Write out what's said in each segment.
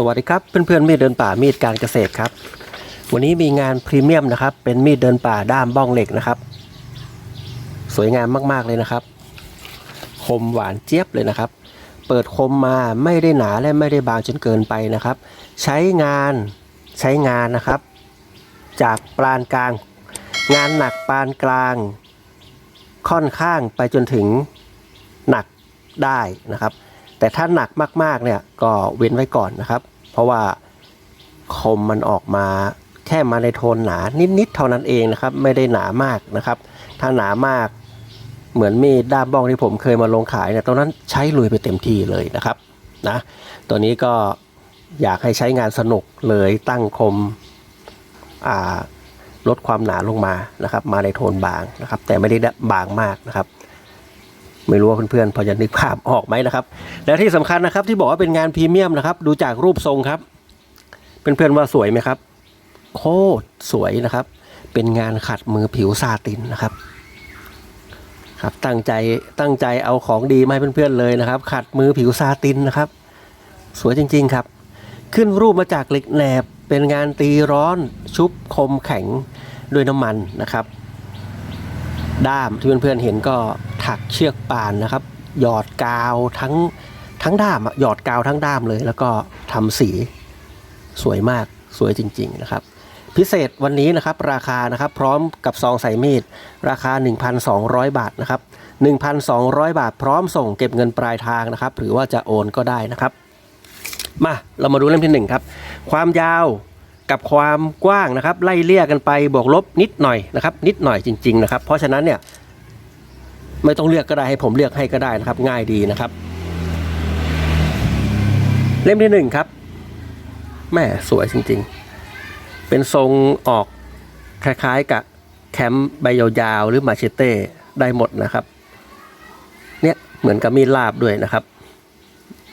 สวัสดีครับเพื่อนๆมีดเดินป่ามีดการเกษตรครับ วันนี้มีงานพรีเมียมนะครับ เป็นมีดเดินป่าด้ามบ้องเหล็กนะครับ สวยงามมากๆเลยนะครับ คมหวานเจี๊ยบเลยนะครับ เปิดคมมาไม่ได้หนาและไม่ได้บางจนเกินไปนะครับ ใช้งานใช้งานนะครับ จากปานกลาง งานหนักปานกลาง ค่อนข้างไปจนถึงหนักได้นะครับ แต่ถ้าหนักมากๆเนี่ยก็เว้นไว้ก่อนนะครับ เพราะว่าคมมันออกมาแค่มาในโทนหนานิดๆเท่านั้นเองนะครับ ไม่ได้หนามากนะครับ ถ้าหนามากเหมือนมีดด้ามบ้องที่ผมเคยมาลงขายเนี่ยตอนนั้นใช้ลุยไปเต็มที่เลยนะครับนะตัวนี้ก็อยากให้ใช้งานสนุกเลยตั้งคมลดความหนาลงมานะครับ มาในโทนบางนะครับ แต่ไม่ได้บางมากนะครับ ไม่รู้ว่าเพื่อนๆพอจะนึกภาพออกไหมนะครับ และที่สำคัญนะครับที่บอกว่าเป็นงานพรีเมียมนะครับ ดูจากรูปทรงครับเพื่อนๆว่าสวยไหมครับ โคตรสวยนะครับ เป็นงานขัดมือผิวซาตินนะครับ ครับตั้งใจตั้งใจเอาของดีมาให้เพื่อนๆเลยนะครับ ขัดมือผิวซาตินนะครับ สวยจริง ๆครับ ขึ้นรูปมาจากเหล็กแหนบเป็นงานตีร้อนชุบคมแข็งด้วยน้ำมันนะครับ ด้ามที่เพื่อนๆเห็นก็ ถักเชือกป่านนะครับ หยอดกาวทั้งทั้งด้ามหยอดกาวทั้งด้ามเลย แล้วก็ทำสีสวยมากสวยจริง ๆ นะครับ พิเศษวันนี้นะครับราคานะครับพร้อมกับซองใส่มีด ราคา 1,200 บาทนะครับ 1,200 บาทพร้อมส่งเก็บเงินปลายทางนะครับ หรือว่าจะโอนก็ได้นะครับ มาเรามาดูเล่มที่หนึ่งครับ ความยาวกับความกว้างนะครับ ไล่เลี่ยกันไปบวกลบนิดหน่อยนะครับ นิดหน่อยจริง ๆ นะครับ เพราะฉะนั้นเนี่ย ไม่ต้องเลือกก็ได้ให้ผมเลือกให้ก็ได้นะครับ ง่ายดีนะครับ เล่มที่หนึ่งครับแม่สวยจริงๆ เป็นทรงออกคล้ายๆกับแคมป์ใบยาวๆหรือมาเชเต้ได้หมดนะครับ เนี่ยเหมือนกับมีดลาบด้วยนะครับ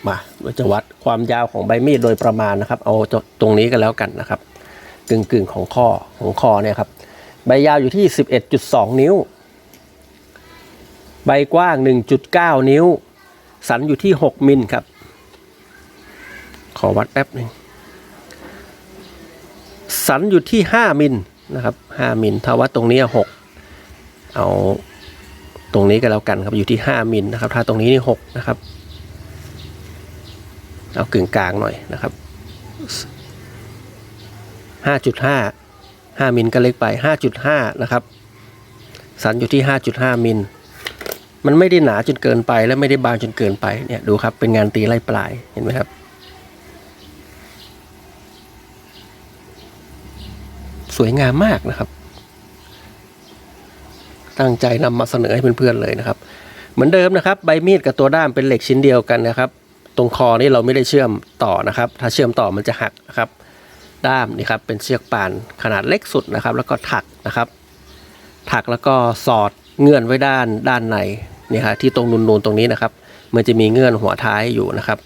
มาเราจะวัดความยาวของใบมีดโดยประมาณนะครับ เอาตรงนี้ก็แล้วกันนะครับกึ่งกึ่งๆของข้อของคอเนี่ยครับ ใบยาวอยู่ที่ 11.2 นิ้ว ใบกว้าง 1.9 นิ้ว สันอยู่ที่ 6 มิลครับ ขอวัดแป๊บหนึ่ง สันอยู่ที่ 5 มิลนะครับ 5 มิลถ้าวัดตรงนี้ 6 เอาตรงนี้ก็แล้วกันครับ อยู่ที่ 5 มิลนะครับ ถ้าตรงนี้นี่ 6 นะครับ เอากึ่งกลางหน่อยนะครับ 5.5 5 มิลก็เล็กไป 5.5 นะครับ สันอยู่ที่ 5.5 มิล มันไม่ได้หนาจนเกินไป และไม่ได้บางจนเกินไปเนี่ยดูครับเป็นงานตีไล่ปลายเห็นไหมครับ สวยงามมากนะครับ ตั้งใจนำมาเสนอให้เพื่อนๆเลยนะครับ เหมือนเดิมนะครับ ใบมีดกับตัวด้ามเป็นเหล็กชิ้นเดียวกันนะครับ ตรงคอนี่เราไม่ได้เชื่อมต่อนะครับ ถ้าเชื่อมต่อมันจะหักนะครับ ด้ามนี่ครับเป็นเชือกป่านขนาดเล็กสุดนะครับ แล้วก็ถักนะครับ ถักแล้วก็สอดเงื่อนไว้ด้านด้านใน นี่ฮะที่ตรงนูนๆตรงนี้นะครับ มันจะมีเงื่อนหัวท้ายอยู่นะครับ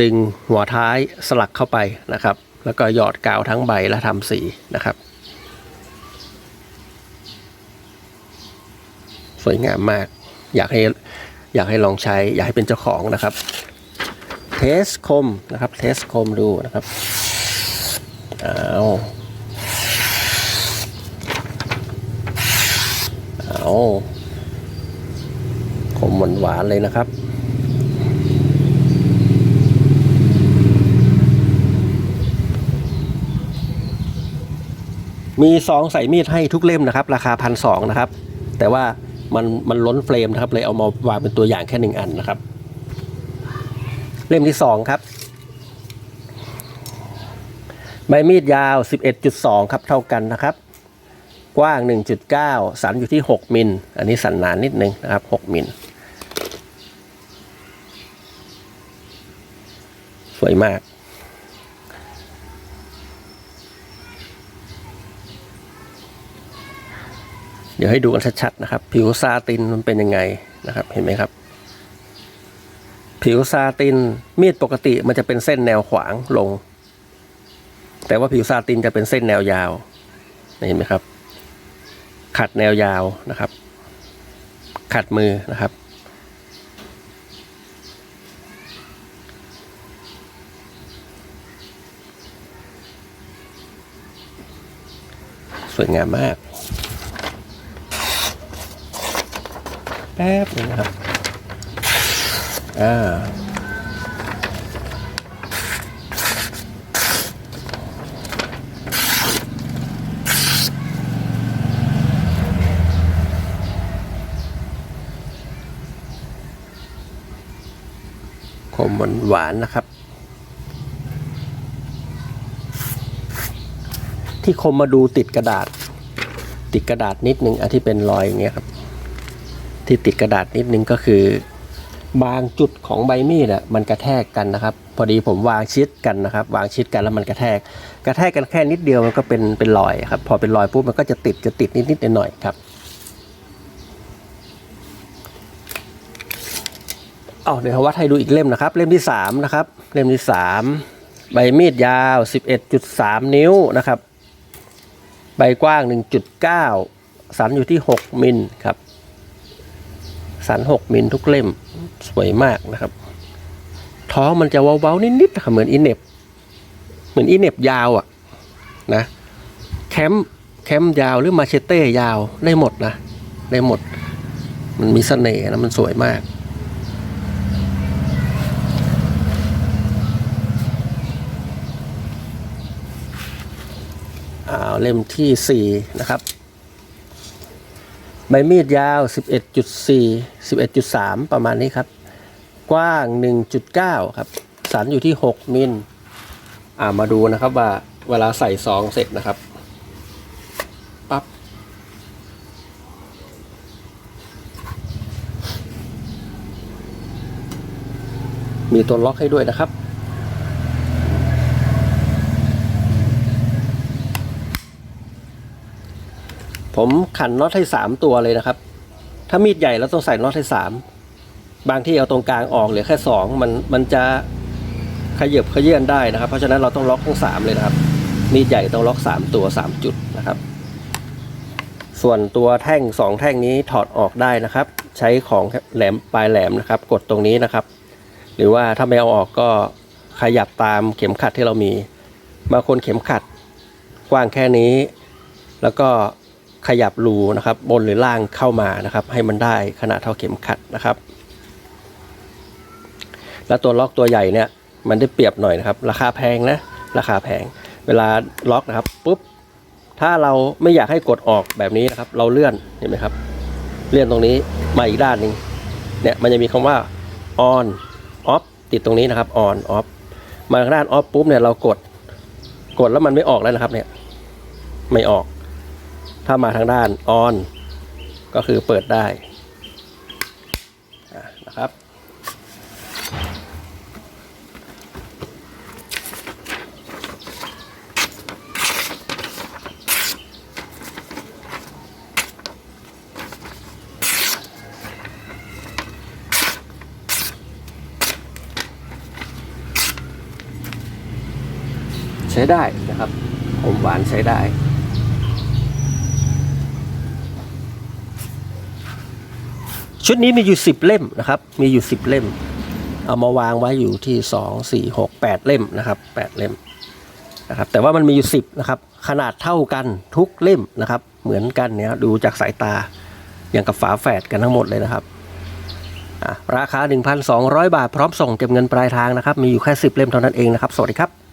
ดึงหัวท้ายสลักเข้าไปนะครับ แล้วก็หยอดกาวทั้งใบและทำสีนะครับ สวยงามมาก อยากให้อยากให้ลองใช้ อยากให้เป็นเจ้าของนะครับ เทสคมนะครับ เทสคมดูนะครับเอาเอา หวานๆเลยนะครับ มีซองใส่มีดให้ทุกเล่มนะครับ ราคาพันสองนะครับ แต่ว่ามันมันล้นเฟรมนะครับ เลยเอามาวางเป็นตัวอย่างแค่หนึ่งอันนะครับ เล่มที่สองครับใบมีดยาว 11.2 ครับ เท่ากันนะครับ กว้าง 1.9 สันอยู่ที่ 6 มิล อันนี้สันหนานิดนึงนะครับ 6 มิล วยมาก เดี๋ยวให้ดูกันชัดๆนะครับ ผิวซาตินมันเป็นยังไงนะครับเห็นไหมครับ ผิวซาตินมีดปกติมันจะเป็นเส้นแนวขวางลง แต่ว่าผิวซาตินจะเป็นเส้นแนวยาวเห็นไหมครับ ขัดแนวยาวนะครับ ขัดมือนะครับ สวยงามมาก แป๊บหนึงนะครับ อ่า คมหวานๆนะครับ ที่คมมาดูติดกระดาษ ติดกระดาษนิดนึงอันที่เป็นรอยอย่างเงี้ยครับที่ติดกระดาษนิดนึงก็คือบางจุดของใบมีดอะมันกระแทกกันนะครับ พอดีผมวางชิดกันนะครับ วางชิดกันแล้วมันกระแทก กระแทกกันแค่นิดเดียวมันก็เป็นเป็นรอยครับ พอเป็นรอยปุ๊บมันก็จะติดจะติดนิดนิดหน่อยๆครับเอาเดี๋ยววัดให้ดูอีกเล่มนะครับ เล่มที่สามนะครับเล่มที่สามใบมีดยาว 11.3 นิ้วนะครับ ใบกว้าง 1.9 สันอยู่ที่ 6 มิลครับ สัน 6 มิลทุกเล่มสวยมากนะครับ ท้องมันจะเว้าๆนิดๆครับเหมือนอีเน็บ เหมือนอีเน็บยาวอะ่ะนะแคมป์แคมป์ยาวหรือมาเชเต้ยาวได้หมดนะ ได้หมด มันมีเสน่ห์นะมันสวยมาก เล่มที่ 4 นะครับ ใบมีดยาว 11.4 11.3 ประมาณนี้ครับ กว้าง 1.9 ครับ สันอยู่ที่ 6 มิลอ่ามาดูนะครับว่าเวลาใส่ซองเสร็จนะครับปั๊บมีตัวล็อกให้ด้วยนะครับ ผมขันน็อตให้สามตัวเลยนะครับ ถ้ามีดใหญ่เราต้องใส่น็อตให้สามบางที่เอาตรงกลางออกเหลือแค่สองมันมันจะขยับขยื่นได้นะครับ เพราะฉะนั้นเราต้องล็อกทั้งสามเลยนะครับ มีดใหญ่ต้องล็อกสามตัวสามจุดนะครับ ส่วนตัวแท่งสองแท่งนี้ถอดออกได้นะครับ ใช้ของแหลมปลายแหลมนะครับ กดตรงนี้นะครับ หรือว่าถ้าไม่เอาออกก็ขยับตามเข็มขัดที่เรามีบางคนเข็มขัดกว้างแค่นี้ แล้วก็ ขยับรูนะครับ บนหรือล่างเข้ามานะครับ ให้มันได้ขนาดเท่าเข็มขัดนะครับ แล้วตัวล็อกตัวใหญ่เนี่ยมันได้เปรียบหน่อยนะครับ ราคาแพงนะราคาแพง เวลาล็อกนะครับปุ๊บถ้าเราไม่อยากให้กดออกแบบนี้นะครับ เราเลื่อนเห็นไหมครับ เลื่อนตรงนี้มาอีกด้านหนึ่งเนี่ยมันจะมีคำว่า on off ติดตรงนี้นะครับ on off มาด้าน off ปุ๊บเนี่ยเรากดกดแล้วมันไม่ออกแล้วนะครับเนี่ยไม่ออก ถ้ามาทางด้าน on ก็คือเปิดได้นะครับ ใช้ได้นะครับ ผมหวานใช้ได้ ชุดนี้มีอยู่สิบเล่มนะครับ มีอยู่สิบเล่ม เอามาวางไว้อยู่ที่สองสี่หกแปดเล่มนะครับแปดเล่มนะครับ แต่ว่ามันมีอยู่สิบนะครับ ขนาดเท่ากันทุกเล่มนะครับ เหมือนกันเนี่ยดูจากสายตาอย่างกับฝาแฝดกันทั้งหมดเลยนะครับอะราคา 1,200 บาทพร้อมส่งเก็บเงินปลายทางนะครับ มีอยู่แค่ 10 เล่มเท่านั้นเองนะครับ สวัสดีครับ